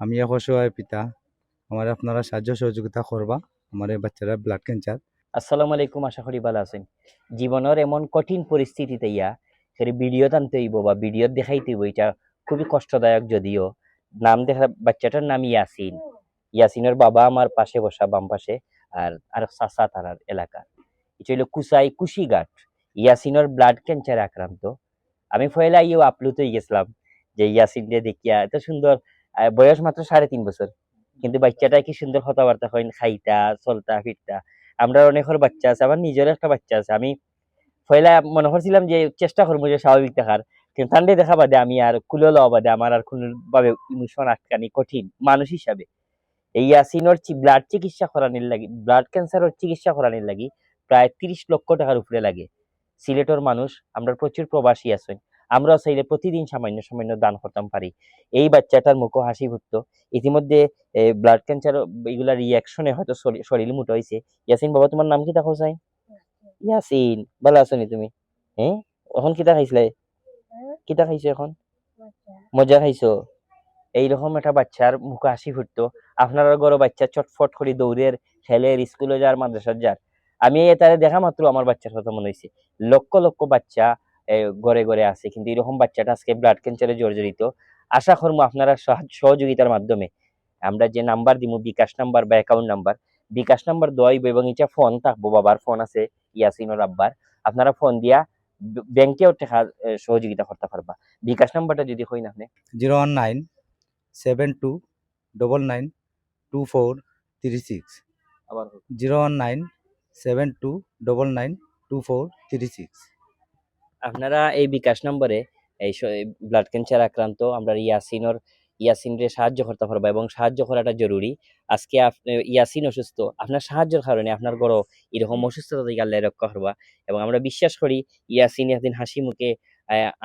আমি এক অসহায় পিতা। আমার আপনারা সাহায্য সহযোগিতা করবা। আমার এই বাচ্চারা ব্লাড ক্যান্সার আসসালামু আলাইকুম, আশা করি ভালো আছেন। জীবনের এমন কঠিন পরিস্থিতিতে ইয়া সেটা ভিডিও টানতে হইব বা ভিডিও দেখাইতে হইব, এটা খুবই কষ্টদায়ক যদিও। নাম দেখা, বাচ্চাটার নাম ইয়াসিন। ইয়াসিনের বাবা আমার পাশে বসা, বাম পাশে, আর আর চাচা তারার এলাকা। এটা হইল কুসাই কুশিঘাট। ইয়াসিনের ব্লাড ক্যান্সার আক্রান্ত। আমি ফয়লা ইয়েও আপ্লুত হয়ে গেছিলাম যে ইয়াসিনকে দেখিয়া, এত সুন্দর বয়স মাত্র সাড়ে তিন বছর। কিন্তু বাচ্চাটা কি সুন্দর কথাবার্তা হয়, খাইতা, চলতা, ফিরতা। আমরা অনেকের বাচ্চা আছে, আমার নিজের একটা বাচ্চা আছে। আমি পয়লা মনে করছিলাম যে চেষ্টা করব যে স্বাভাবিক দেখার, কিন্তু ঠান্ডে দেখা বাদে আমি আর কুলো লওয়া বাদে আমার আর কোনোভাবে ইমোশন আটকানি কঠিন মানুষ হিসাবে। এই ইয়াসিনোর ব্লাড চিকিৎসা করানির লাগি ব্লাড ক্যান্সারের চিকিৎসা করানির লাগি প্রায় তিরিশ লক্ষ টাকার উপরে লাগে। সিলেটের মানুষ, আমরা প্রচুর প্রবাসী আছেন। আমরাও চাইলে প্রতিদিন সামান্য সামান্য দান করতাম পারি। এই বাচ্চাটার মুখো হাসি ফুটতো। ইতিমধ্যে ব্লাড ক্যান্সার এগুলা রিয়াকশনে হয়তো শরীর- মুটো হয়েছে ইয়াসিন বাবা, তোমার নাম কি দেখো চাই ইয়াসিন। ভালো আছো নি তুমি? হ্যাঁ এখন কিতা খাইছিলে? কিতা খাইছো এখন? মজা খাইছো? এইরকম একটা বাচ্চার মুখে হাসি ফুটতো। আপনার ঘরে বাচ্চা চটফট করে দৌড়ের খেলের স্কুলে যার, মাদ্রাসার যার। আমি এটারে দেখা মাত্র আমার বাচ্চার কথা মনে হয়েছে লক্ষ লক্ষ বাচ্চা ঘরে ঘরে আছে। কিন্তু এরকম বাচ্চাটা আজকে ব্লাড ক্যান্সারে জর্জরিত। আশা করব আপনারা সহযোগিতার মাধ্যমে আমরা যে নাম্বার দিব বিকাশ নাম্বার বা অ্যাকাউন্ট নাম্বার বিকাশ নাম্বার দইব এবং এটা ফোন থাকব বাবার ফোন আছে ইয়াসিনোর আব্বার। আপনারা ফোন দিয়া ব্যাংকেও টাকা সহযোগিতা করতে পারবা। বিকাশ নাম্বারটা যদি হই না আপনি? Zero one nine seven two double nine two four three six আবার zero one nine seven two double nine two four three six আপনারা এই বিকাশ নম্বরে এই ব্লাড ক্যান্সার আক্রান্ত আমরা ইয়াসিনর ইয়াসিনরে সাহায্য করতে পারব এবং সাহায্য করাটা জরুরি। আজকে আপনি ইয়াসিন অসুস্থ, আপনার সাহায্যের কারণে আপনার বড় এরকম অসুস্থতা থেকে আল্লাহ রক্ষা করবা এবং আমরা বিশ্বাস করি ইয়াসিন একদিন হাসি মুখে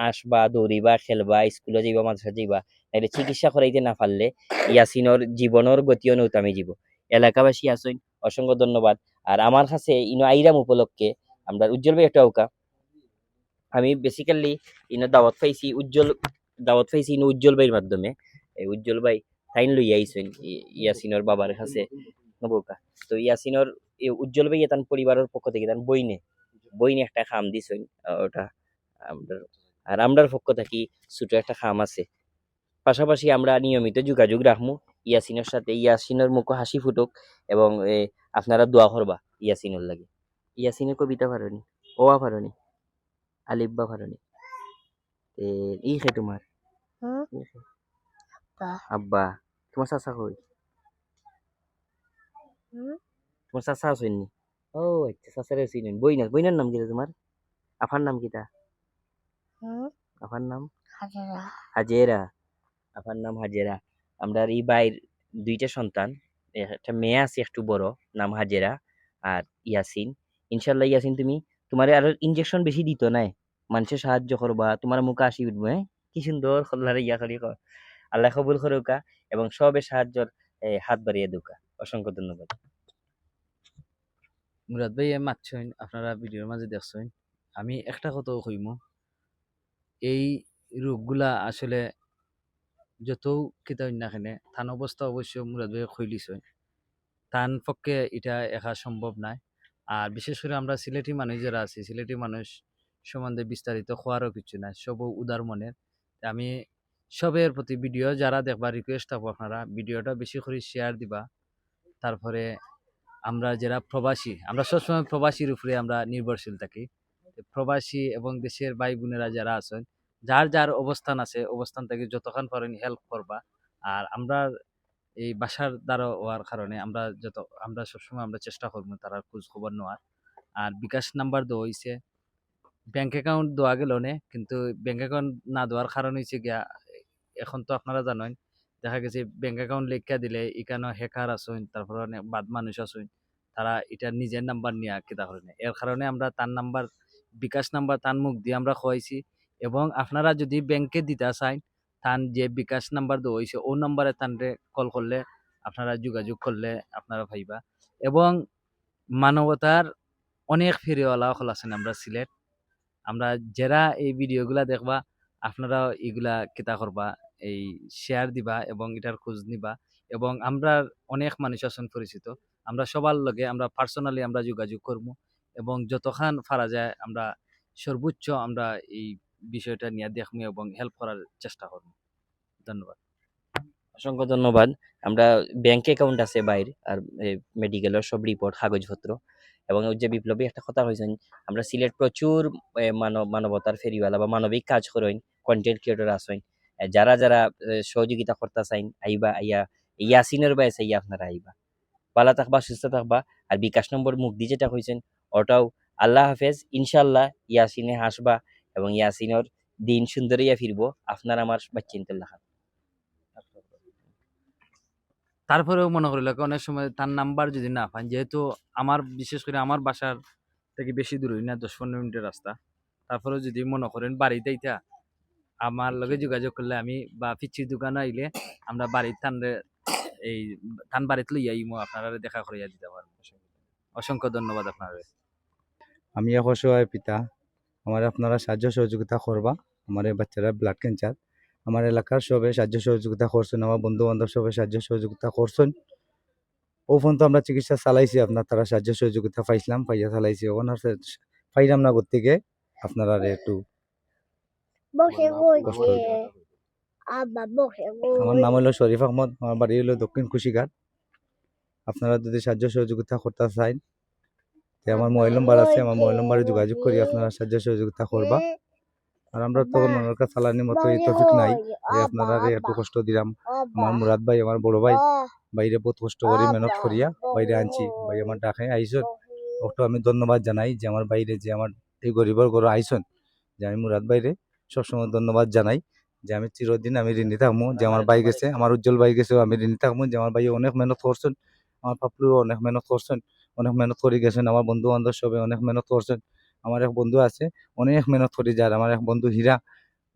আসবা, দৌড়িবা, খেলবা, স্কুলে যাইবা মাদ্রাসা যাইবা, নাইলে চিকিৎসা করাইতে না পারলে ইয়াসিনর জীবনের গতিও নৌতামে জীব এলাকাবাসী আসুন অসংখ্য ধন্যবাদ। আর আমার কাছে ইনো আইরাম উপলক্ষে আমরা উজ্জ্বল ভাই একটা আমি বেসিক্যালি ইনো দাওয়াত পাইছি, উজ্জ্বল, দাওয়াত পাইছি ইনো উজ্জ্বল ভাইয়ের মাধ্যমে। এই উজ্জ্বল ভাই তাইন লই আইছেন ইয়াসিনর বাবার কাছে, নবকা। তো ইয়াসিনর উজ্জ্বল ভাই তান পরিবারের পক্ষ থেকে তান বইনে বইনে একটা খাম দিছেন ওটা আমরা আর আমরার পক্ষ থেকে ছোট একটা খাম আছে। পাশাপাশি আমরা নিয়মিত যোগাযোগ রাখমু, ইয়াসিনের সাথে, ইয়াসিনের মুখ হাসি ফুটুক, এবং আপনারা দোয়া করবা ইয়াসিনের লাগে। ইয়াসিনের কবিতা পারনি ওয়া পারনি আলিব্বা পারনি এ ই খে তোমার। আব্বা। তোমার চাচা কই? তোমার চাচা আছেননি ও আচ্ছা চাচারে চিনেন। বইনার বইনার নাম কিটা তোমার? আফার নাম কিটা? আফার নাম? হাজারা। আপার নাম হাজেরা। আমরা এই বাইর দুইটা সন্তান। একটা মেয়ে আছে একটু বড় নাম হাজেরা আর ইয়াসিন। ইনশাল্লাহ ইয়াসিন তুমি তোমার আরও ইনজেকশন বেশি দিত নাই? মানুষের সাহায্য করবা তোমার মুখে আসি উঠবো হ্যাঁ? কি সুন্দর খোল্লারে ইয়া করি আল্লাহ কবুল করুকা এবং সবে সাহায্যর হাত বাড়িয়ে দুকা অসংখ্য ধন্যবাদ। মুরাদ ভাই মাতছেন আপনারা ভিডিওর মাঝে দেখছেন। আমি একটা কথা কইম। এই রোগগুলা আসলে যত কিতা না কেনে, থান অবস্থা অবশ্য মুরাদ ভাই খৈলিছে তান পক্ষে এটা একা সম্ভব নাই। আর বিশেষ করে আমরা সিলেটি মানুষ যারা আছি, সিলেটি মানুষ সম্বন্ধে বিস্তারিত খোয়ারও কিছু নাই সব উদার মনের। আমি সবের প্রতি ভিডিও যারা দেখবা রিকোয়েস্ট থাকব আপনারা ভিডিওটা বেশি করে শেয়ার দিবা। তারপরে আমরা যারা প্রবাসী, আমরা সবসময় প্রবাসীর উপরে আমরা নির্ভরশীল থাকি। প্রবাসী এবং দেশের ভাই বোনেরা যারা আছেন, যার যার অবস্থান আছে, অবস্থান থেকে যতক্ষণ পারেন হেল্প করবা। আর আমরা এই বাসার দ্বারা হওয়ার কারণে আমরা যত, আমরা সবসময় আমরা চেষ্টা করব তারা খোঁজ খবর নেওয়ার। আর বিকাশ নাম্বার দেওয়া হয়েছে ব্যাংক অ্যাকাউন্ট দেওয়া গেল নে, কিন্তু ব্যাংক অ্যাকাউন্ট না দেওয়ার কারণ হয়েছে গিয়া, এখন তো আপনারা জানেন, দেখা গেছে ব্যাংক অ্যাকাউন্ট লেখা দিলে এখানে হ্যাকার আসুন তারপর বাদ মানুষ আসুন তারা এটা নিজের নাম্বার নিয়ে কিতা করে এর কারণে আমরা তার নাম্বার বিকাশ নাম্বার তার মুখ দিয়ে আমরা খোয়াইছি এবং আপনারা যদি ব্যাংকে দিতে চান তান যে বিকাশ নাম্বার দেওয়া হয়েছে ও নাম্বারে তানরে কল করলে আপনারা যোগাযোগ করলে আপনারা ভাইবা এবং মানবতার অনেক ফেরিওয়ালা হল আছেন আমরা সিলেট। আমরা যারা এই ভিডিওগুলা দেখবা, আপনারা এগুলা কিতা করবা, এই শেয়ার দিবা এবং এটার খোঁজ নিবা এবং আমরা অনেক মানুষ আছেন পরিচিত, আমরা সবার লগে আমরা পার্সোনালি আমরা যোগাযোগ করব এবং যতখান পারা যায় আমরা সর্বোচ্চ আমরা এই বিষয়টা নিয়ে দেখব এবং হেল্প করার চেষ্টা করব ধন্যবাদ। অসংখ্য ধন্যবাদ। আমরা ব্যাংক অ্যাকাউন্ট আছে বাইর আর মেডিকেলের সব রিপোর্ট কাগজপত্র। এবং যে বিপ্লবী একটা কথা হয়েছেন আমরা সিলেট প্রচুর মানব মানবতার ফেরিওয়ালা বা মানবিক কাজ করেন কন্টেন্ট ক্রিয়েটর আছেন। এ, যারা যারা সহযোগিতা করতে চাইন আইবা আইয়া ইয়াসিনের বাইস আইয়া আপনারা আইবা। ভালো থাকবা সুস্থ থাকবা আর বিকাশ নম্বর মুক্তি যেটা হয়েছেন ওটাও আল্লাহ হাফেজ ইনশাল্লাহ ইয়াসিনে হাসবা এবং ইয়াসিনের দিন সুন্দরিয়া ফিরবো। আপনার আমার বাচ্চিন্তুল্লাহ তারপরেও মনে করিল অনেক সময় তার নাম্বার যদি না পান যেহেতু আমার বিশেষ করে আমার বাসার থেকে বেশি দূর হই না দশ পনেরো মিনিটের রাস্তা তারপরেও যদি মনে করেন বাড়িতে ইটা আমার লগে যোগাযোগ করলে আমি বা পিচির দোকান আইলে আমরা বাড়ির থানরে এই থান বাড়িতে লইয়া ইমো আপনারা দেখা করিয়া দিতে পারব। অসংখ্য ধন্যবাদ আপনার। আমি এক অসহায় পিতা আমার আপনারা সাহায্য সহযোগিতা করবা আমার এই বাচ্চারা ব্লাড ক্যান্সার আমার এলাকার সবে সাহায্য সহযোগিতা করছেন আমার বন্ধু বান্ধব সবে সাহায্য সহযোগিতা করছেন। ও ফোন তো আমরা চিকিৎসা চালাইছি আপনার তারা সাহায্য সহযোগিতা পাইছিলাম পাইয়া চালাইছি ওখান আর পাইলাম না থেকে আপনারা একটু আমার নাম হলো শরীফ আহমদ আমার বাড়ি হলো দক্ষিণ কুশিঘাট আপনারা যদি সাহায্য সহযোগিতা করতে চান তে আমার মোবাইল নম্বর আছে আমার মোবাইল নম্বরে যোগাযোগ করি আপনারা সাহায্য সহযোগিতা করবা। আর আমরা তো ওনার কাছে চালানির মতো এই তফিক নাই। যে আপনারা একটু কষ্ট দিলাম। আমার মুরাদ ভাই আমার বড় ভাই বাইরে বহুত কষ্ট করি মেহনত করিয়া বাইরে আনছি। ভাই আমার ডাকাই আইসন। ওকে আমি ধন্যবাদ জানাই যে আমার বাইরে যে আমার এই গরিবের ঘরে আইসন যে আমি মুরাদ বাইরে সবসময় ধন্যবাদ জানাই যে আমি চিরদিন আমি ঋণী থাকব যে আমার ভাই গেছে আমার উজ্জ্বল ভাই গেছে আমি ঋণী থাকব যে আমার ভাই অনেক মেহনত করছেন আমার পাপড়িও অনেক মেহনত করছেন অনেক মেহনত করে গেছেন আমার বন্ধু বান্ধব সবে অনেক মেহনত করছেন। আমার এক বন্ধু আছে, অনেক মেহনত করি যার। আমার এক বন্ধু হীরা,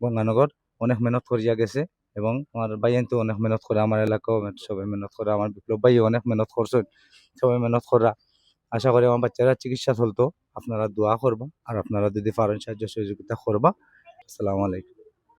গঙ্গানগর, অনেক মেহনত করিয়া গেছে এবং আমার ভাইয়ান তো অনেক মেহনত করে, আমার এলাকাও সবাই মেহনত করা, আমার বিপ্লব ভাই অনেক মেহনত করছেন, সবাই মেহনত করা। আশা করি আমার বাচ্চারা চিকিৎসা চলতো আপনারা দোয়া করবা আর আপনারা যদি পারেন সাহায্য সহযোগিতা করবা। আসসালামু আলাইকুম।